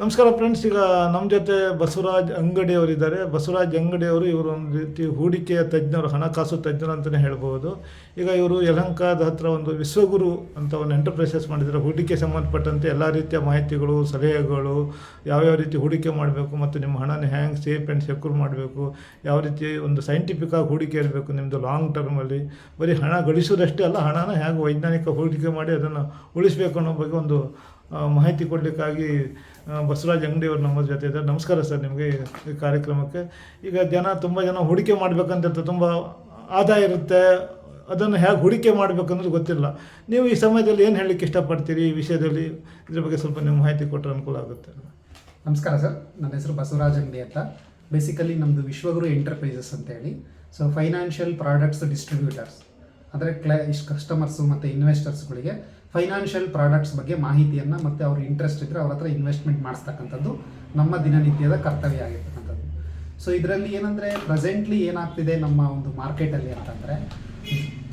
ನಮಸ್ಕಾರ ಫ್ರೆಂಡ್ಸ್ ಈಗ ನಮ್ಮ ಜೊತೆ ಬಸವರಾಜ್ ಅಂಗಡಿಯವರಿದ್ದಾರೆ ಬಸವರಾಜ್ ಅಂಗಡಿಯವರು ಇವರು ಒಂದು ರೀತಿ ಹೂಡಿಕೆಯ ತಜ್ಞರು, ಹಣಕಾಸು ತಜ್ಞರು ಅಂತಲೇ ಹೇಳ್ಬೋದು ಈಗ ಇವರು ಯಲಹಂಕದ ಹತ್ರ ಒಂದು ವಿಶ್ವಗುರು ಅಂತ ಒಂದು ಎಂಟರ್ಪ್ರೈಸಸ್ ಮಾಡಿದ್ದಾರೆ. ಹೂಡಿಕೆ ಸಂಬಂಧಪಟ್ಟಂತೆ ಎಲ್ಲ ರೀತಿಯ ಮಾಹಿತಿಗಳು, ಸಲಹೆಗಳು, ಯಾವ್ಯಾವ ರೀತಿ ಹೂಡಿಕೆ ಮಾಡಬೇಕು ಮತ್ತು ನಿಮ್ಮ ಹಣನ ಹ್ಯಾಂಗ್ ಸೇಫ್ ಆ್ಯಂಡ್ ಸೆಕ್ಯೂರ್ ಮಾಡಬೇಕು, ಯಾವ ರೀತಿ ಒಂದು ಸೈಂಟಿಫಿಕ್ ಆಗಿ ಹೂಡಿಕೆ ಇರಬೇಕು ನಿಮ್ಮದು ಲಾಂಗ್ ಟರ್ಮಲ್ಲಿ ಬರೀ ಹಣ ಗಳಿಸೋದಷ್ಟೇ ಅಲ್ಲ, ಹಣನ ಹೇಗೆ ವೈಜ್ಞಾನಿಕ ಹೂಡಿಕೆ ಮಾಡಿ ಅದನ್ನು ಉಳಿಸಬೇಕು ಅನ್ನೋ ಬಗ್ಗೆ ಒಂದು ಮಾಹಿತಿ ಕೊಡಲಿಕ್ಕಾಗಿ ಬಸವರಾಜ್ ಅಂಗಡಿಯವರು ನಮ್ಮ ಜೊತೆ ಇದ್ದಾರೆ. ನಮಸ್ಕಾರ ಸರ್ ನಿಮಗೆ ಈ ಕಾರ್ಯಕ್ರಮಕ್ಕೆ. ಈಗ ಜನ ತುಂಬ ಜನ ಹೂಡಿಕೆ ಮಾಡಬೇಕಂತ ತುಂಬ ಆದಾಯ ಇರುತ್ತೆ. ಅದನ್ನು ಹೇಗೆ ಹೂಡಿಕೆ ಮಾಡಬೇಕನ್ನೋದು ಗೊತ್ತಿಲ್ಲ. ನೀವು ಈ ಸಮಯದಲ್ಲಿ ಏನು ಹೇಳಲಿಕ್ಕೆ ಇಷ್ಟಪಡ್ತೀರಿ? ಈ ವಿಷಯದಲ್ಲಿ ಇದ್ರ ಬಗ್ಗೆ ಸ್ವಲ್ಪ ನೀವು ಮಾಹಿತಿ ಕೊಟ್ಟರೆ ಅನುಕೂಲ ಆಗುತ್ತೆ. ನಮಸ್ಕಾರ ಸರ್. ನನ್ನ ಹೆಸರು ಬಸವರಾಜ್ ಅಂಗಡಿ ಅಂತ. ಬೇಸಿಕಲಿ ನಮ್ಮದು ವಿಶ್ವಗುರು ಎಂಟರ್ಪ್ರೈಸಸ್ ಅಂತ ಹೇಳಿ ಸೊ ಫೈನಾನ್ಷಿಯಲ್ ಪ್ರಾಡಕ್ಟ್ಸ್ ಡಿಸ್ಟ್ರಿಬ್ಯೂಟರ್ಸ್ ಅಂದರೆ ಕ್ಲೈ ಕಸ್ಟಮರ್ಸು ಮತ್ತು ಇನ್ವೆಸ್ಟರ್ಸ್ಗಳಿಗೆ ಫೈನಾನ್ಷಿಯಲ್ ಪ್ರಾಡಕ್ಟ್ಸ್ ಬಗ್ಗೆ ಮಾಹಿತಿಯನ್ನು ಮತ್ತು ಅವ್ರ ಇಂಟ್ರೆಸ್ಟ್ ಇದ್ದರೆ ಅವ್ರ ಹತ್ರ ಇನ್ವೆಸ್ಟ್ಮೆಂಟ್ ಮಾಡಿಸ್ತಕ್ಕಂಥದ್ದು ನಮ್ಮ ದಿನನಿತ್ಯದ ಕರ್ತವ್ಯ ಆಗಿರ್ತಕ್ಕಂಥದ್ದು. ಸೊ ಇದರಲ್ಲಿ ಏನಂದರೆ ಪ್ರೆಸೆಂಟ್ಲಿ ಏನಾಗ್ತಿದೆ ನಮ್ಮ ಒಂದು ಮಾರ್ಕೆಟಲ್ಲಿ ಅಂತಂದರೆ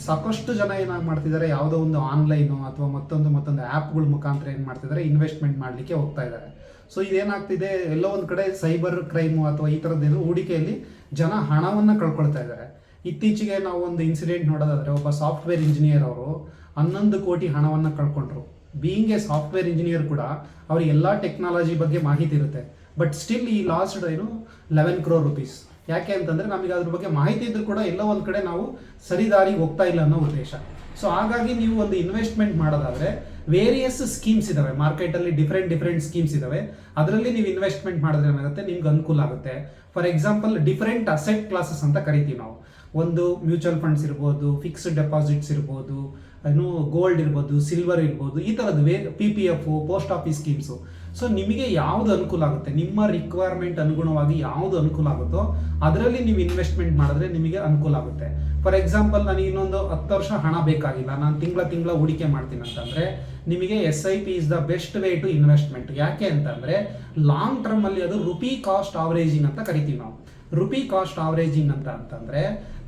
ಸಾಕಷ್ಟು ಜನ ಏನಾಗಿ ಮಾಡ್ತಿದ್ದಾರೆ ಯಾವುದೋ ಒಂದು ಆನ್ಲೈನು ಅಥವಾ ಮತ್ತೊಂದು ಮತ್ತೊಂದು ಆ್ಯಪ್ಗಳ ಮುಖಾಂತರ ಏನು ಮಾಡ್ತಿದ್ದಾರೆ ಇನ್ವೆಸ್ಟ್ಮೆಂಟ್ ಮಾಡಲಿಕ್ಕೆ ಹೋಗ್ತಾ ಇದ್ದಾರೆ ಸೊ ಇದೇನಾಗ್ತಿದೆ, ಎಲ್ಲೋ ಒಂದು ಕಡೆ ಸೈಬರ್ ಕ್ರೈಮು ಅಥವಾ ಈ ಥರದ್ದೇನು ಹೂಡಿಕೆಯಲ್ಲಿ ಜನ ಹಣವನ್ನು ಕಳ್ಕೊಳ್ತಾ ಇದ್ದಾರೆ ಇತ್ತೀಚೆಗೆ ನಾವು ಒಂದು ಇನ್ಸಿಡೆಂಟ್ ನೋಡೋದಾದ್ರೆ ಒಬ್ಬ ಸಾಫ್ಟ್ವೇರ್ ಇಂಜಿನಿಯರ್ ಅವರು ಹನ್ನೊಂದು ಕೋಟಿ ಹಣವನ್ನು ಕಳ್ಕೊಂಡ್ರು. ಬೀಯಿಂಗ್ ಎ ಸಾಫ್ಟ್ವೇರ್ ಇಂಜಿನಿಯರ್ ಕೂಡ ಅವ್ರಿಗೆ ಎಲ್ಲ ಟೆಕ್ನಾಲಜಿ ಬಗ್ಗೆ ಮಾಹಿತಿ ಇರುತ್ತೆ. ಬಟ್ ಸ್ಟಿಲ್ ಈ ಲಾಸ್ಟ್ ಏನು ಲೆವೆನ್ ಕ್ರೋರ್ ರುಪೀಸ್ ಯಾಕೆ ಅಂತಂದ್ರೆ ನಮಗೆ ಅದ್ರ ಬಗ್ಗೆ ಮಾಹಿತಿ ಇದ್ರೂ ಕೂಡ ಎಲ್ಲೋ ಒಂದು ಕಡೆ ನಾವು ಸರಿದಾರಿಗೆ ಹೋಗ್ತಾ ಇಲ್ಲ ಅನ್ನೋ ಉದ್ದೇಶ. ಸೊ ಹಾಗಾಗಿ ನೀವು ಒಂದು ಇನ್ವೆಸ್ಟ್ಮೆಂಟ್ ಮಾಡೋದಾದ್ರೆ ವೇರಿಯಸ್ ಸ್ಕೀಮ್ಸ್ ಇದಾವೆ. ಮಾರ್ಕೆಟಲ್ಲಿ ಡಿಫ್ರೆಂಟ್ ಡಿಫ್ರೆಂಟ್ ಸ್ಕೀಮ್ಸ್ ಇದಾವೆ. ಅದರಲ್ಲಿ ನೀವು ಇನ್ವೆಸ್ಟ್ಮೆಂಟ್ ಮಾಡಿದ್ರೆ ಏನಾಗುತ್ತೆ? ನಿಮ್ಗೆ ಅನುಕೂಲ ಆಗುತ್ತೆ. For example different asset classes ಅಂತ ಕರಿತೀವಿ ನಾವು. ಒಂದು ಮ್ಯೂಚುವಲ್ ಫಂಡ್ಸ್ ಇರ್ಬೋದು ಫಿಕ್ಸ್ಡ್ ಡೆಪಾಸಿಟ್ಸ್ ಇರ್ಬೋದು, ಏನು ಗೋಲ್ಡ್ ಇರ್ಬೋದು ಸಿಲ್ವರ್ ಇರ್ಬೋದು, ಈ ಥರದ್ದು way P P F post office schemes so ನಿಮಗೆ ಯಾವುದು ಅನುಕೂಲ ಆಗುತ್ತೆ? ನಿಮ್ಮ ರಿಕ್ವೈರ್ಮೆಂಟ್ ಅನುಗುಣವಾಗಿ ಯಾವುದು ಅನುಕೂಲ ಆಗುತ್ತೋ ಅದರಲ್ಲಿ ನೀವು ಇನ್ವೆಸ್ಟ್ಮೆಂಟ್ ಮಾಡಿದ್ರೆ ನಿಮಗೆ ಅನುಕೂಲ ಆಗುತ್ತೆ. ಫಾರ್ ಎಕ್ಸಾಂಪಲ್ ನನಗೆ ಇನ್ನೊಂದು ಹತ್ತು ವರ್ಷ ಹಣ ಬೇಕಾಗಿಲ್ಲ. ನಾನು ತಿಂಗಳ ತಿಂಗಳ ಹೂಡಿಕೆ ಮಾಡ್ತೀನಿ ಅಂತಂದರೆ ನಿಮಗೆ S I P is the best way to investment ಯಾಕೆ ಅಂತಂದರೆ ಲಾಂಗ್ ಟರ್ಮಲ್ಲಿ ಅದು ರುಪಿ ಕಾಸ್ಟ್ ಆವರೇಜಿಂಗ್ ಅಂತ ಕರಿತೀವಿ ನಾವು. ರುಪಿ ಕಾಸ್ಟ್ ಆವರೇಜಿಂಗ್ ಅಂತ ಅಂತಂದ್ರೆ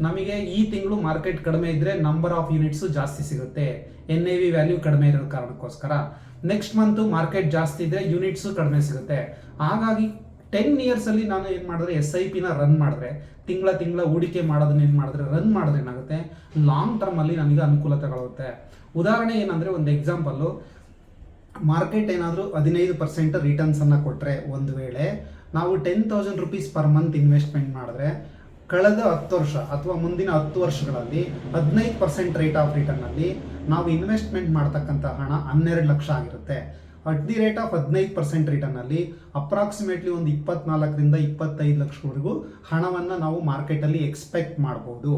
ನಮಗೆ ಈ ತಿಂಗಳು ಮಾರ್ಕೆಟ್ ಕಡಿಮೆ ಇದ್ರೆ ನಂಬರ್ ಆಫ್ ಯೂನಿಟ್ಸ್ ಜಾಸ್ತಿ ಸಿಗುತ್ತೆ. ಎನ್ ಐ ವಿ ವ್ಯಾಲ್ಯೂ ಕಡಿಮೆ ಇರೋ ಕಾರಣಕ್ಕೋಸ್ಕರ. ನೆಕ್ಸ್ಟ್ ಮಂತ್ ಮಾರ್ಕೆಟ್ ಜಾಸ್ತಿ ಇದ್ರೆ ಯೂನಿಟ್ಸ್ ಕಡಿಮೆ ಸಿಗುತ್ತೆ. ಹಾಗಾಗಿ ಟೆನ್ ಇಯರ್ಸ್ ಅಲ್ಲಿ ನಾನು ಏನು ಮಾಡಿದ್ರೆ ಎಸ್ ಐ ಪಿನ ರನ್ ಮಾಡಿದ್ರೆ, ತಿಂಗಳ ತಿಂಗಳ ಹೂಡಿಕೆ ಮಾಡೋದನ್ನ ಏನು ಮಾಡಿದ್ರೆ ರನ್ ಮಾಡಿದ್ರೆ ಏನಾಗುತ್ತೆ? ಲಾಂಗ್ ಟರ್ಮ್ ಅಲ್ಲಿ ನನಗೆ ಅನುಕೂಲತೆಗಳಾಗುತ್ತೆ ಉದಾಹರಣೆ ಏನಂದ್ರೆ ಒಂದು ಎಕ್ಸಾಂಪಲ್ಲು ಮಾರ್ಕೆಟ್ ಏನಾದರೂ ಹದಿನೈದು ಪರ್ಸೆಂಟ್ ರಿಟರ್ನ್ಸ್ ಅನ್ನ ಕೊಟ್ಟರೆ ಒಂದು ವೇಳೆ ನಾವು ten thousand rupees per month investment ಮಾಡಿದ್ರೆ ಕಳೆದ ಹತ್ತು ವರ್ಷ ಅಥವಾ ಮುಂದಿನ ಹತ್ತು ವರ್ಷಗಳಲ್ಲಿ ಹದಿನೈದು ಪರ್ಸೆಂಟ್ ರೇಟ್ ಆಫ್ ರಿಟರ್ನ್ ಅಲ್ಲಿ ನಾವು ಇನ್ವೆಸ್ಟ್ಮೆಂಟ್ ಮಾಡ್ತಕ್ಕಂಥ ಹಣ ಹನ್ನೆರಡು ಲಕ್ಷ ಆಗಿರುತ್ತೆ. ಅಟ್ ದಿ ರೇಟ್ ಆಫ್ ಹದಿನೈದು ಪರ್ಸೆಂಟ್ ರಿಟರ್ನ್ ಅಲ್ಲಿ ಅಪ್ರಾಕ್ಸಿಮೇಟ್ಲಿ ಒಂದು ಇಪ್ಪತ್ನಾಲ್ಕರಿಂದ ಇಪ್ಪತ್ತೈದು ಲಕ್ಷವರೆಗೂ ಹಣವನ್ನು ನಾವು ಮಾರ್ಕೆಟಲ್ಲಿ ಎಕ್ಸ್ಪೆಕ್ಟ್ ಮಾಡ್ಬೋದು.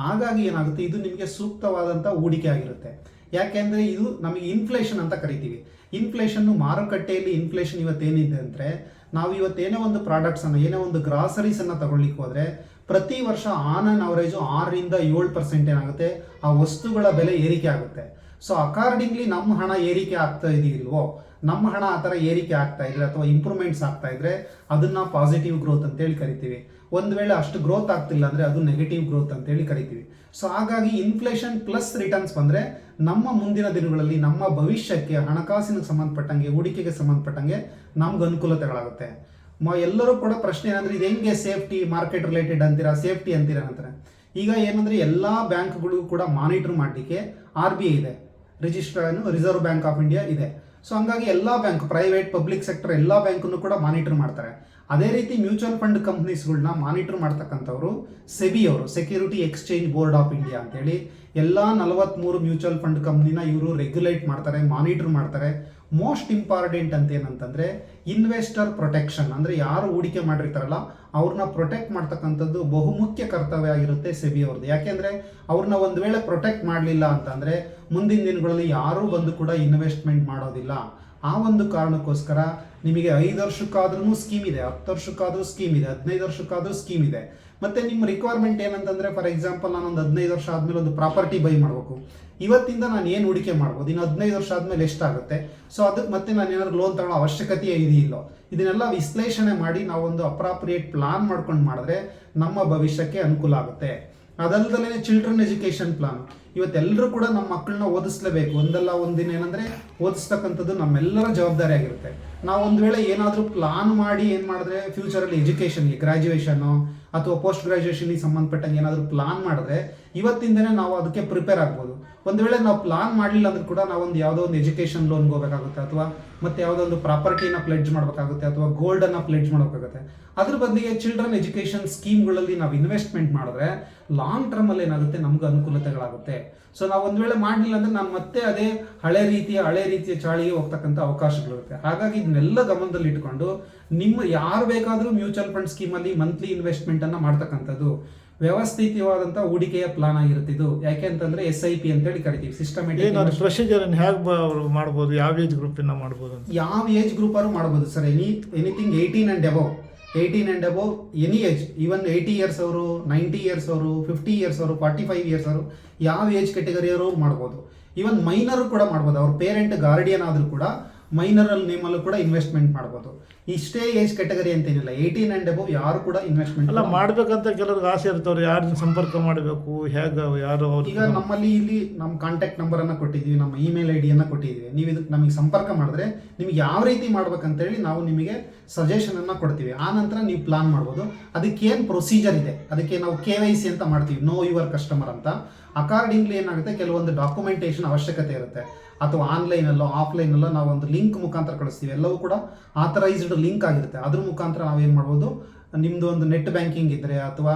ಹಾಗಾಗಿ ಏನಾಗುತ್ತೆ? ಇದು ನಿಮಗೆ ಸೂಕ್ತವಾದಂಥ ಹೂಡಿಕೆ ಆಗಿರುತ್ತೆ. ಯಾಕೆಂದ್ರೆ ಇದು ನಮಗೆ ಇನ್ಫ್ಲೇಷನ್ ಅಂತ ಕರಿತೀವಿ. ಇನ್ಫ್ಲೇಷನ್ ಮಾರುಕಟ್ಟೆಯಲ್ಲಿ ಇನ್ಫ್ಲೇಷನ್ ಇವತ್ತೇನಿದೆ ಅಂದರೆ ನಾವು ಇವತ್ತು ಇವತ್ತೇನೇ ಒಂದು ಪ್ರಾಡಕ್ಟ್ಸ್ ಅನ್ನ, ಏನೇ ಒಂದು ಗ್ರಾಸರೀಸನ್ನು ತಗೊಳ್ಳಿಕ್ಕೆ ಹೋದರೆ ಪ್ರತಿ ವರ್ಷ ಆನ್ ಆನ್ ಅವರೇಜು ಆರರಿಂದ ಏಳು ಪರ್ಸೆಂಟ್ ಏನಾಗುತ್ತೆ? ಆ ವಸ್ತುಗಳ ಬೆಲೆ ಏರಿಕೆ ಆಗುತ್ತೆ. ಸೊ ಅಕಾರ್ಡಿಂಗ್ಲಿ ನಮ್ಮ ಹಣ ಏರಿಕೆ ಆಗ್ತಾ ಇದೆಯಿಲ್ವೋ? ನಮ್ಮ ಹಣ ಆ ಥರ ಏರಿಕೆ ಆಗ್ತಾ ಇದ್ರೆ ಅಥವಾ ಇಂಪ್ರೂವ್ಮೆಂಟ್ಸ್ ಆಗ್ತಾ ಇದ್ರೆ ಅದನ್ನ ಪಾಸಿಟಿವ್ ಗ್ರೋತ್ ಅಂತೇಳಿ ಕರಿತೀವಿ. ಒಂದು ವೇಳೆ ಅಷ್ಟು ಗ್ರೋತ್ ಆಗ್ತಿಲ್ಲ ಅಂದರೆ ಅದು ನೆಗೆಟಿವ್ ಗ್ರೋತ್ ಅಂತೇಳಿ ಕರಿತೀವಿ. ಸೊ ಹಾಗಾಗಿ ಇನ್ಫ್ಲೇಷನ್ ಪ್ಲಸ್ ರಿಟರ್ನ್ಸ್ ಬಂದರೆ ನಮ್ಮ ಮುಂದಿನ ದಿನಗಳಲ್ಲಿ ನಮ್ಮ ಭವಿಷ್ಯಕ್ಕೆ ಹಣಕಾಸಿನ ಸಂಬಂಧಪಟ್ಟಂಗೆ, ಹೂಡಿಕೆಗೆ ಸಂಬಂಧಪಟ್ಟಂಗೆ ನಮ್ಗೆ ಅನುಕೂಲತೆಗಳಾಗುತ್ತೆ. ಮ, ಎಲ್ಲರೂ ಕೂಡ ಪ್ರಶ್ನೆ ಏನಂದ್ರೆ ಇದು ಹೆಂಗೆ ಸೇಫ್ಟಿ ಮಾರ್ಕೆಟ್ ರಿಲೇಟೆಡ್ ಅಂತೀರಾ ಸೇಫ್ಟಿ ಅಂತೀರಾ ಅಂತಾರೆ ಈಗ ಏನಂದ್ರೆ ಎಲ್ಲಾ ಬ್ಯಾಂಕ್ಗಳು ಕೂಡ ಮಾನಿಟರ್ ಮಾಡಲಿಕ್ಕೆ ಆರ್ ಬಿ ಐ ಇದೆ. ರಿಜಿಸ್ಟರ್ ಏನು ರಿಸರ್ವ್ ಬ್ಯಾಂಕ್ ಆಫ್ ಇಂಡಿಯಾ ಇದೆ. ಸೊ ಹಂಗಾಗಿ ಎಲ್ಲಾ ಬ್ಯಾಂಕ್ ಪ್ರೈವೇಟ್ ಪಬ್ಲಿಕ್ ಸೆಕ್ಟರ್ ಎಲ್ಲಾ ಬ್ಯಾಂಕನ್ನು ಕೂಡ ಮಾನಿಟರ್ ಮಾಡ್ತಾರೆ. ಅದೇ ರೀತಿ ಮ್ಯೂಚುವಲ್ ಫಂಡ್ ಕಂಪ್ನೀಸ್ಗಳನ್ನ ಮಾನಿಟರ್ ಮಾಡ್ತಕ್ಕಂಥವ್ರು ಸೆಬಿ ಅವರು, security exchange board of India ಅಂತೇಳಿ. ಎಲ್ಲ ನಲವತ್ಮೂರು ಮ್ಯೂಚುವಲ್ ಫಂಡ್ ಕಂಪ್ನಿನ ಇವರು ರೆಗ್ಯುಲೇಟ್ ಮಾಡ್ತಾರೆ, ಮಾನಿಟರ್ ಮಾಡ್ತಾರೆ. ಮೋಸ್ಟ್ ಇಂಪಾರ್ಟೆಂಟ್ ಅಂತ ಏನಂತಂದರೆ ಇನ್ವೆಸ್ಟರ್ ಪ್ರೊಟೆಕ್ಷನ್, ಅಂದರೆ ಯಾರು ಹೂಡಿಕೆ ಮಾಡಿರ್ತಾರಲ್ಲ ಅವ್ರನ್ನ ಪ್ರೊಟೆಕ್ಟ್ ಮಾಡ್ತಕ್ಕಂಥದ್ದು ಬಹುಮುಖ್ಯ ಕರ್ತವ್ಯ ಆಗಿರುತ್ತೆ ಸೆಬಿ ಅವ್ರದ್ದು ಯಾಕೆಂದರೆ ಅವ್ರನ್ನ ಒಂದು ವೇಳೆ ಪ್ರೊಟೆಕ್ಟ್ ಮಾಡಲಿಲ್ಲ ಅಂತಂದರೆ ಮುಂದಿನ ದಿನಗಳಲ್ಲಿ ಯಾರೂ ಬಂದು ಕೂಡ ಇನ್ವೆಸ್ಟ್ಮೆಂಟ್ ಮಾಡೋದಿಲ್ಲ. ಆ ಒಂದು ಕಾರಣಕ್ಕೋಸ್ಕರ ನಿಮಗೆ ಐದು ವರ್ಷಕ್ಕಾದ್ರೂ ಸ್ಕೀಮ್ ಇದೆ, ಹತ್ತು ವರ್ಷಕ್ಕಾದ್ರೂ ಸ್ಕೀಮ್ ಇದೆ, ಹದಿನೈದು ವರ್ಷಕ್ಕಾದ್ರೂ ಸ್ಕೀಮ್ ಇದೆ. ಮತ್ತೆ ನಿಮ್ಮ ರಿಕ್ವೈರ್ಮೆಂಟ್ ಏನಂತಂದರೆ ಫಾರ್ ಎಕ್ಸಾಂಪಲ್ ನಾನು ಒಂದು ಹದಿನೈದು ವರ್ಷ ಆದ್ಮೇಲೆ ಒಂದು ಪ್ರಾಪರ್ಟಿ ಬೈ ಮಾಡಬೇಕು. ಇವತ್ತಿಂದ ನಾನು ಏನು ಹೂಡಿಕೆ ಮಾಡ್ಬೋದು? ಇನ್ನು ಹದಿನೈದು ವರ್ಷ ಆದ್ಮೇಲೆ ಎಷ್ಟಾಗುತ್ತೆ? ಸೊ ಅದಕ್ಕೆ ಮತ್ತೆ ನಾನು ಏನಾದ್ರು ಲೋನ್ ತಗೊಳ್ಳೋ ಅವಶ್ಯಕತೆ ಇದೆಯಿಲ್ಲೋ? ಇದನ್ನೆಲ್ಲ ವಿಶ್ಲೇಷಣೆ ಮಾಡಿ ನಾವು ಒಂದು ಅಪ್ರಾಪ್ರಿಯೇಟ್ ಪ್ಲಾನ್ ಮಾಡ್ಕೊಂಡು ಮಾಡಿದ್ರೆ ನಮ್ಮ ಭವಿಷ್ಯಕ್ಕೆ ಅನುಕೂಲ ಆಗುತ್ತೆ. ಅದಲ್ಲದಲ್ಲೇ ಚಿಲ್ಡ್ರನ್ ಎಜುಕೇಷನ್ ಪ್ಲಾನ್ ಇವತ್ತೆಲ್ಲರೂ ಕೂಡ ನಮ್ಮ ಮಕ್ಕಳನ್ನ ಓದಿಸ್ಲೇಬೇಕು. ಒಂದಲ್ಲ ಒಂದಿನ ಏನಂದ್ರೆ ಓದಿಸ್ತಕ್ಕಂಥದ್ದು ನಮ್ಮೆಲ್ಲರ ಜವಾಬ್ದಾರಿ ಆಗಿರುತ್ತೆ. ನಾವು ಒಂದು ವೇಳೆ ಏನಾದರೂ ಪ್ಲಾನ್ ಮಾಡಿ ಏನು ಮಾಡಿದ್ರೆ ಫ್ಯೂಚರಲ್ಲಿ ಎಜುಕೇಷನ್ಗೆ ಗ್ರ್ಯಾಜುಯೇಷನ್ನು ಅಥವಾ ಪೋಸ್ಟ್ ಗ್ರ್ಯಾಜುಯೇಷನ್ಗೆ ಸಂಬಂಧಪಟ್ಟಂಗೆ ಏನಾದರೂ ಪ್ಲಾನ್ ಮಾಡಿದ್ರೆ ಇವತ್ತಿಂದನೇ ನಾವು ಅದಕ್ಕೆ ಪ್ರಿಪೇರ್ ಆಗ್ಬೋದು. ಒಂದು ವೇಳೆ ನಾವು ಪ್ಲಾನ್ ಮಾಡಲಿಲ್ಲ ಅಂದ್ರೆ ಕೂಡ ನಾವೊಂದು ಯಾವುದೋ ಒಂದು ಎಜುಕೇಷನ್ ಲೋನ್ಗೆ ಹೋಗಬೇಕಾಗುತ್ತೆ ಅಥವಾ ಮತ್ತೆ ಯಾವುದೋ ಒಂದು ಪ್ರಾಪರ್ಟಿನ ಪ್ಲೆಡ್ಜ್ ಮಾಡಬೇಕಾಗುತ್ತೆ ಅಥವಾ ಗೋಲ್ಡನ್ನು ಪ್ಲೆಡ್ಜ್ ಮಾಡಬೇಕಾಗುತ್ತೆ. ಅದ್ರ ಬದಲಿಗೆ ಚಿಲ್ಡ್ರನ್ ಎಜುಕೇಷನ್ ಸ್ಕೀಮ್ಗಳಲ್ಲಿ ನಾವು ಇನ್ವೆಸ್ಟ್ಮೆಂಟ್ ಮಾಡಿದ್ರೆ ಲಾಂಗ್ ಟರ್ಮಲ್ಲಿ ಏನಾಗುತ್ತೆ? ನಮ್ಗೆ ಅನುಕೂಲತೆಗಳಾಗುತ್ತೆ. ಸೊ ನಾವು ಒಂದು ವೇಳೆ ಮಾಡಲಿಲ್ಲ ಅಂದ್ರೆ ನಾನು ಮತ್ತೆ ಅದೇ ಹಳೆ ರೀತಿಯ ಹಳೆ ರೀತಿಯ ಚಾಳಿಗೆ ಹೋಗ್ತಕ್ಕಂಥ ಅವಕಾಶಗಳಿರುತ್ತೆ. ಹಾಗಾಗಿ ಇದನ್ನೆಲ್ಲ ಗಮನದಲ್ಲಿ ಇಟ್ಕೊಂಡು ನಿಮ್ಮ ಯಾರು ಬೇಕಾದರೂ ಮ್ಯೂಚುವಲ್ ಫಂಡ್ ಸ್ಕೀಮಲ್ಲಿ ಮಂತ್ಲಿ ಇನ್ವೆಸ್ಟ್ಮೆಂಟ್ ಅನ್ನ ಮಾಡ್ತಕ್ಕಂಥದ್ದು. ವ್ಯವಸ್ಥಿತವಾದಂಥ ಹೂಡಿಕೆಯ ಪ್ಲಾನ್ ಆಗಿರುತ್ತೆ ಇದು. ಯಾಕೆ ಅಂತಂದ್ರೆ ಎಸ್ ಐ ಪಿ ಅಂತೇಳಿ ಕರಿತೀವಿ. ಸಿಸ್ಟಮೆಟಿಕ್ ಪ್ರೊಸೀಜರ್ ಹೇಗೆ ಅವರು ಮಾಡ್ಬೋದು? ಯಾವ ಏಜ್ ಗ್ರೂಪಿನ ಮಾಡ್ಬೋದು ಯಾವ ಏಜ್ ಗ್ರೂಪ್ ಅವರು ಮಾಡ್ಬೋದು sir. Any anything eighteen and above eighteen and above any age even eighty years ಅವರು ನೈಂಟಿ ಇಯರ್ಸ್ ಅವರು ಫಿಫ್ಟಿ ಇಯರ್ಸ್ ಅವರು ಫಾರ್ಟಿ ಫೈವ್ ಇಯರ್ಸ್ ಅವರು ಯಾವ ಏಜ್ ಕೆಟಗರಿಯವರು ಮಾಡ್ಬೋದು. ಈವನ್ ಮೈನರು ಕೂಡ ಮಾಡ್ಬೋದು. ಅವ್ರ ಪೇರೆಂಟ್ ಗಾರ್ಡಿಯನ್ ಆದರೂ ಕೂಡ ಮೈನರಲ್ ನೇಮಲ್ಲೂ ಕೂಡ ಇನ್ವೆಸ್ಟ್ಮೆಂಟ್ ಮಾಡ್ಬೋದು. ಇಷ್ಟೇ ಏಜ್ ಕೆಟಗರಿ ಅಂತೇನಿಲ್ಲ. ಏಯ್ಟೀನ್ ಆ್ಯಂಡ್ ಅಬೌವ್ ಯಾರು ಕೂಡ ಇನ್ವೆಸ್ಟ್ಮೆಂಟ್ ಅಲ್ಲ ಮಾಡಬೇಕಂತ ಕೆಲವ್ರಿಗೆ ಆಸೆ ಇರ್ತವ್ರು ಯಾರನ್ನ ಸಂಪರ್ಕ ಮಾಡಬೇಕು ಹೇಗೆ ಯಾರು ಈಗ ನಮ್ಮಲ್ಲಿ ಇಲ್ಲಿ ನಮ್ಮ ಕಾಂಟ್ಯಾಕ್ಟ್ ನಂಬರ್ ಅನ್ನ ಕೊಟ್ಟಿದ್ದೀವಿ ನಮ್ಮ ಇಮೇಲ್ ಐ ಡಿಯನ್ನು ಕೊಟ್ಟಿದ್ದೀವಿ. ನೀವು ಇದಕ್ಕೆ ನಮಗೆ ಸಂಪರ್ಕ ಮಾಡಿದ್ರೆ ನಿಮ್ಗೆ ಯಾವ ರೀತಿ ಮಾಡ್ಬೇಕಂತೇಳಿ ನಾವು ನಿಮಗೆ ಸಜೆಷನ್ ಅನ್ನ ಕೊಡ್ತೀವಿ. ಆ ನಂತರ ನೀವು ಪ್ಲಾನ್ ಮಾಡ್ಬೋದು. ಅದಕ್ಕೆ ಏನು ಪ್ರೊಸೀಜರ್ ಇದೆ? ಅದಕ್ಕೆ ನಾವು ಕೆ ವೈ ಸಿ ಅಂತ ಮಾಡ್ತೀವಿ. ನೋ ಯುವರ್ ಕಸ್ಟಮರ್ ಅಂತ. ಅಕಾರ್ಡಿಂಗ್ಲಿ ಏನಾಗುತ್ತೆ, ಕೆಲವೊಂದು ಡಾಕ್ಯುಮೆಂಟೇಶನ್ ಅವಶ್ಯಕತೆ ಇರುತ್ತೆ. ಅಥವಾ ಆನ್ಲೈನಲ್ಲೋ ಆಫ್ಲೈನಲ್ಲೋ ನಾವು ಒಂದು ಲಿಂಕ್ ಮುಖಾಂತರ ಕಳಿಸ್ತೀವಿ. ಎಲ್ಲವೂ ಕೂಡ ಆಥರೈಸ್ಡ್ ಲಿಂಕ್ ಆಗಿರುತ್ತೆ. ಅದ್ರ ಮುಖಾಂತರ ನಾವೇನು ಮಾಡ್ಬೋದು ನಿಮ್ಮದು ಒಂದು ನೆಟ್ ಬ್ಯಾಂಕಿಂಗ್ ಇದ್ದರೆ ಅಥವಾ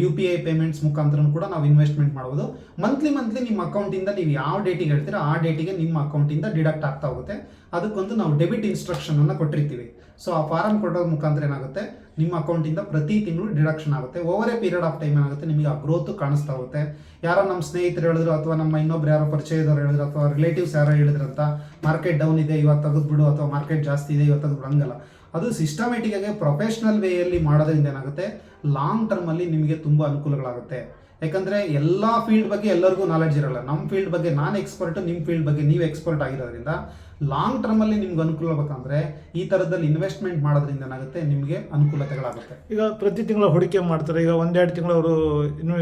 ಯು ಪಿ ಐ ಪೇಮೆಂಟ್ಸ್ ಮುಖಾಂತರ ಕೂಡ ನಾವು ಇನ್ವೆಸ್ಟ್ಮೆಂಟ್ ಮಾಡ್ಬೋದು. ಮಂತ್ಲಿ ಮಂತ್ಲಿ ನಿಮ್ಮ ಅಕೌಂಟಿಂದ ನೀವು ಯಾವ ಡೇಟಿಗೆ ಹೇಳ್ತೀರೋ ಆ ಡೇಟಿಗೆ ನಿಮ್ಮ ಅಕೌಂಟಿಂದ ಡಿಡಕ್ಟ್ ಆಗ್ತಾ ಹೋಗುತ್ತೆ. ಅದಕ್ಕೊಂದು ನಾವು ಡೆಬಿಟ್ ಇನ್ಸ್ಟ್ರಕ್ಷನ್ ಅನ್ನು ಕೊಟ್ಟಿರ್ತೀವಿ. ಸೊ ಆ ಫಾರಮ್ ಕೊಡೋದ್ರ ಮುಖಾಂತರ ಏನಾಗುತ್ತೆ? ನಿಮ್ಮ ಅಕೌಂಟಿಂದ ಪ್ರತಿ ತಿಂಗಳು ಡಿಡಕ್ಷನ್ ಆಗುತ್ತೆ. Over a period of time ಏನಾಗುತ್ತೆ? ನಿಮಗೆ ಆ ಗ್ರೋತ್ ಕಾಣಿಸ್ತಾ ಹೋಗುತ್ತೆ. ಯಾರೋ ನಮ್ಮ ಸ್ನೇಹಿತರು ಹೇಳಿದ್ರು ಅಥವಾ ನಮ್ಮ ಇನ್ನೊಬ್ರು ಯಾರೋ ಪರಿಚಯದವ್ರು ಹೇಳಿದ್ರು ಅಥವಾ ರಿಲೇಟಿವ್ಸ್ ಯಾರೋ ಹೇಳಿದ್ರು ಅಂತ ಮಾರ್ಕೆಟ್ ಡೌನ್ ಇದೆ ಇವತ್ತು ತೆಗೆದ್ಬಿಡು ಅಥವಾ ಮಾರ್ಕೆಟ್ ಜಾಸ್ತಿ ಇದೆ ಇವತ್ತು ತೆಗೆದ್ಬಿಡು ಹಂಗಲ್ಲ. ಅದು ಸಿಸ್ಟಮೆಟಿಕ್ ಆಗಿ ಪ್ರೊಫೆಷ್ನಲ್ ವೇಯಲ್ಲಿ ಮಾಡೋದ್ರಿಂದ ಏನಾಗುತ್ತೆ? ಲಾಂಗ್ ಟರ್ಮಲ್ಲಿ ನಿಮಗೆ ತುಂಬ ಅನುಕೂಲಗಳಾಗುತ್ತೆ. ಯಾಕಂದ್ರೆ ಎಲ್ಲ ಫೀಲ್ಡ್ ಬಗ್ಗೆ ಎಲ್ಲರಿಗೂ ನಾಲೆಡ್ಜ್ ಇರಲ್ಲ. ನಮ್ಮ ಫೀಲ್ಡ್ ಬಗ್ಗೆ ನಾನು ಎಕ್ಸ್ಪರ್ಟ್ ನಿಮ್ಮ ಫೀಲ್ಡ್ ಬಗ್ಗೆ ನೀವು ಎಕ್ಸ್ಪರ್ಟ್ ಆಗಿರೋದ್ರಿಂದ ಲಾಂಗ್ ಟರ್ಮಲ್ಲಿ ನಿಮ್ಗೆ ಅನುಕೂಲ ಆಗ್ಬೇಕಂದ್ರೆ ಈ ಥರದಲ್ಲಿ ಇನ್ವೆಸ್ಟ್ಮೆಂಟ್ ಮಾಡೋದ್ರಿಂದ ಏನಾಗುತ್ತೆ? ನಿಮಗೆ ಅನುಕೂಲತೆಗಳಾಗುತ್ತೆ. ಈಗ ಪ್ರತಿ ತಿಂಗಳು ಹೂಡಿಕೆ ಮಾಡ್ತಾರೆ. ಈಗ ಒಂದೆರಡು ತಿಂಗಳು ಅವರು ಇನ್ನು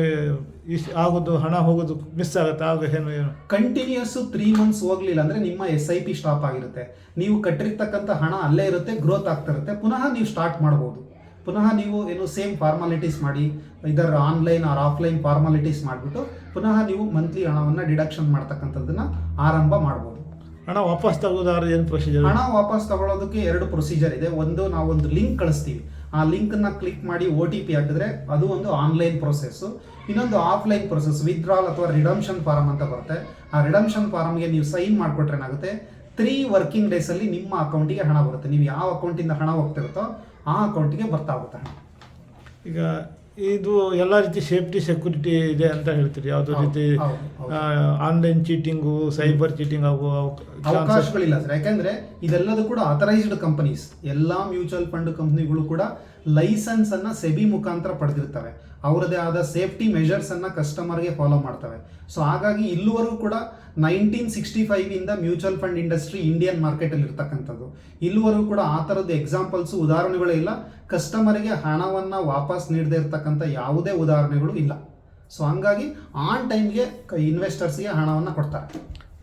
ಆಗೋದು ಹಣ ಹೋಗೋದು ಮಿಸ್ ಆಗುತ್ತೆ. ಆಗ ಏನು ಏನು? ಕಂಟಿನ್ಯೂಸ್ ತ್ರೀ ಮಂತ್ಸ್ ಹೋಗ್ಲಿಲ್ಲ ಅಂದ್ರೆ ನಿಮ್ಮ ಎಸ್ ಐ ಪಿ ಸ್ಟಾಪ್ ಆಗಿರುತ್ತೆ. ನೀವು ಕಟ್ಟಿರ್ತಕ್ಕಂಥ ಹಣ ಅಲ್ಲೇ ಇರುತ್ತೆ ಗ್ರೋತ್ ಆಗ್ತಾ ಇರುತ್ತೆ. ಪುನಃ ನೀವು ಸ್ಟಾರ್ಟ್ ಮಾಡ್ಬೋದು. ಪುನಃ ನೀವು ಏನು ಸೇಮ್ ಫಾರ್ಮಾಲಿಟೀಸ್ ಮಾಡಿ ಇದರ ಆನ್ಲೈನ್ ಆರ್ ಆಫ್ಲೈನ್ ಫಾರ್ಮಾಲಿಟೀಸ್ ಮಾಡಿಬಿಟ್ಟು ಪುನಃ ನೀವು ಮಂತ್ಲಿ ಹಣವನ್ನು ಡಿಡಕ್ಷನ್ ಮಾಡ್ತಕ್ಕಂಥದ್ದನ್ನು ಆರಂಭ ಮಾಡ್ಬೋದು. ಹಣ ವಾಪಸ್ ತಗೋದಾದ್ರೆ ಏನು ಪ್ರೊಸೀಜರ್ ಹಣ ವಾಪಸ್ ತಗೊಳ್ಳೋದಕ್ಕೆ ಎರಡು ಪ್ರೊಸೀಜರ್ ಇದೆ. ಒಂದು ನಾವೊಂದು ಒಂದು ಲಿಂಕ್ ಕಳಿಸ್ತೀವಿ. ಆ ಲಿಂಕನ್ನು ಕ್ಲಿಕ್ ಮಾಡಿ ಒ ಟಿ ಪಿ ಹಾಕಿದ್ರೆ ಅದು ಒಂದು ಆನ್ಲೈನ್ ಪ್ರೊಸೆಸ್ಸು ಇನ್ನೊಂದು ಆಫ್ಲೈನ್ ಪ್ರೊಸೆಸ್ ವಿತ್ಡ್ರಾಲ್ ಅಥವಾ ರಿಡಮ್ಷನ್ ಫಾರಮ್ ಅಂತ ಬರುತ್ತೆ. ಆ ರಿಡಮ್ಷನ್ ಫಾರಮ್ಗೆ ನೀವು ಸೈನ್ ಮಾಡಿಕೊಟ್ರೆ ಏನಾಗುತ್ತೆ? ತ್ರೀ ವರ್ಕಿಂಗ್ ಡೇಸಲ್ಲಿ ನಿಮ್ಮ ಅಕೌಂಟಿಗೆ ಹಣ ಬರುತ್ತೆ. ನೀವು ಯಾವ ಅಕೌಂಟಿಂದ ಹಣ ಹೋಗ್ತಿರುತ್ತೋ ಆ ಅಕೌಂಟಿಗೆ ಬರ್ತಾ ಹೋಗುತ್ತೆ ಹಣ. ಈಗ ಇದು ಎಲ್ಲ ರೀತಿ ಸೇಫ್ಟಿ ಸೆಕ್ಯೂರಿಟಿ ಇದೆ ಅಂತ ಹೇಳ್ತೀರಿ. ಯಾವುದೋ ರೀತಿ. ಆನ್ಲೈನ್ ಚೀಟಿಂಗು ಸೈಬರ್ ಚೀಟಿಂಗ್ ಆಗುವ ಅವಕಾಶಗಳಿಲ್ಲ ಸರ್ ಯಾಕಂದ್ರೆ ಇದೆಲ್ಲದೂ ಕೂಡ ಅಥರೈಸ್ಡ್ ಕಂಪನೀಸ್ ಎಲ್ಲಾ ಮ್ಯೂಚುವಲ್ ಫಂಡ್ ಕಂಪನಿಗಳು ಕೂಡ ಲೈಸೆನ್ಸ್ ಅನ್ನ ಸೆಬಿ ಮುಖಾಂತರ ಪಡೆದಿರ್ತವೆ. ಅವರದೇ ಆದ ಸೇಫ್ಟಿ ಮೆಷರ್ಸನ್ನು ಕಸ್ಟಮರ್ಗೆ ಫಾಲೋ ಮಾಡ್ತವೆ. ಸೊ ಹಾಗಾಗಿ ಇಲ್ಲಿವರೆಗೂ ಕೂಡ nineteen sixty ಫೈವಿಂದ mutual fund industry Indian market ಅಲ್ಲಿ ಇರ್ತಕ್ಕಂಥದ್ದು. ಇಲ್ಲಿವರೆಗೂ ಕೂಡ ಆ ಥರದ್ದು ಎಕ್ಸಾಂಪಲ್ಸು ಉದಾಹರಣೆಗಳೇ ಇಲ್ಲ. ಕಸ್ಟಮರ್ಗೆ ಹಣವನ್ನ ವಾಪಸ್ ನೀಡದೇ ಇರತಕ್ಕಂಥ ಯಾವುದೇ ಉದಾಹರಣೆಗಳು ಇಲ್ಲ. ಸೊ ಹಂಗಾಗಿ ಆನ್ ಟೈಮ್ಗೆ ಇನ್ವೆಸ್ಟರ್ಸ್ಗೆ ಹಣವನ್ನು ಕೊಡ್ತಾರೆ.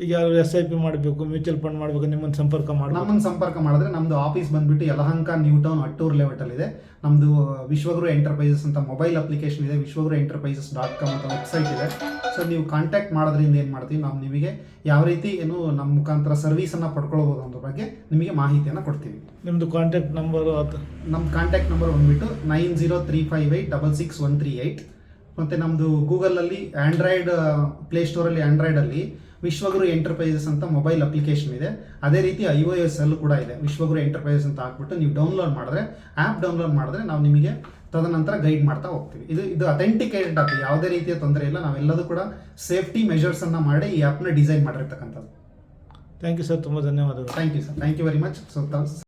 ಈಗ ಯಾರು ಎಸ್ ಐ ಪಿ ಮಾಡಬೇಕು ಮ್ಯೂಚುವಲ್ ಫಂಡ್ ಮಾಡಬೇಕು ನಿಮ್ಮನ್ನು ಸಂಪರ್ಕ ಮಾಡಿ ನಮ್ಮನ್ನು ಸಂಪರ್ಕ ಮಾಡಿದ್ರೆ ನಮ್ಮದು ಆಫೀಸ್ ಬಂದ್ಬಿಟ್ಟು ಯಲಹಂಕ ನ್ಯೂ ಟೌನ್ ಅಟ್ಟೂರ್ ಇದೆ. ನಮ್ಮದು ವಿಶ್ವಗುರು ಎಂಟರ್ಪ್ರೈಸಸ್ ಅಂತ ಮೊಬೈಲ್ ಅಪ್ಲಿಕೇಶನ್ ಇದೆ ವಿಶ್ವಗುರು ಎಂಟರ್ಪ್ರೈಸಸ್ ಡಾಟ್ ಕಾಮ್ ಅಂತ ವೆಬ್ಸೈಟ್ ಇದೆ. ಸೊ ನೀವು ಕಾಂಟ್ಯಾಕ್ಟ್ ಮಾಡೋದ್ರಿಂದ ಏನು ಮಾಡ್ತೀವಿ ನಾವು ನಿಮಗೆ ಯಾವ ರೀತಿ ಏನು ನಮ್ಮ ಮುಖಾಂತರ ಸರ್ವಿಸನ್ನು ಪಡ್ಕೊಳ್ಬೋದು ಅನ್ನೋ ಬಗ್ಗೆ ನಿಮಗೆ ಮಾಹಿತಿಯನ್ನು ಕೊಡ್ತೀವಿ. ನಿಮ್ಮದು ಕಾಂಟ್ಯಾಕ್ಟ್ ನಂಬರು ಅದು ನಮ್ಮ ಕಾಂಟ್ಯಾಕ್ಟ್ ನಂಬರ್ ಬಂದುಬಿಟ್ಟು nine zero three five eight double six one three eight ಮತ್ತು ನಮ್ಮದು ಗೂಗಲಲ್ಲಿ ಆ್ಯಂಡ್ರಾಯ್ಡ್ ಪ್ಲೇಸ್ಟೋರಲ್ಲಿ ಆ್ಯಂಡ್ರಾಯ್ಡಲ್ಲಿ ವಿಶ್ವಗುರು ಎಂಟರ್ಪ್ರೈಸಸ್ ಅಂತ ಮೊಬೈಲ್ ಅಪ್ಲಿಕೇಶನ್ ಇದೆ. ಅದೇ ರೀತಿ ಐ ಒ ಎಸ್ ಅಲ್ಲೂ ಕೂಡ ಇದೆ. ವಿಶ್ವಗುರು ಎಂಟರ್ಪ್ರೈಸಸ್ ಅಂತ ಹಾಕ್ಬಿಟ್ಟು ನೀವು ಡೌನ್ಲೋಡ್ ಮಾಡಿದ್ರೆ ಆ್ಯಪ್ ಡೌನ್ಲೋಡ್ ಮಾಡಿದ್ರೆ ನಾವು ನಿಮಗೆ ತದನಂತರ ಗೈಡ್ ಮಾಡ್ತಾ ಹೋಗ್ತೀವಿ. ಇದು ಇದು ಅಥೆಂಟಿಕೇಟೆಡ್ ಆ್ಯಪ್ ಯಾವುದೇ ರೀತಿಯ ತೊಂದರೆ ಇಲ್ಲ. ನಾವೆಲ್ಲದೂ ಕೂಡ ಸೇಫ್ಟಿ ಮೆಷರ್ಸನ್ನು ಮಾಡಿ ಈ ಆ್ಯಪ್ನ ಡಿಸೈನ್ ಮಾಡಿರ್ತಕ್ಕಂಥದ್ದು. ಥ್ಯಾಂಕ್ ಯು ಸರ್ ತುಂಬ ಧನ್ಯವಾದಗಳು. Thank you sir thank you very much so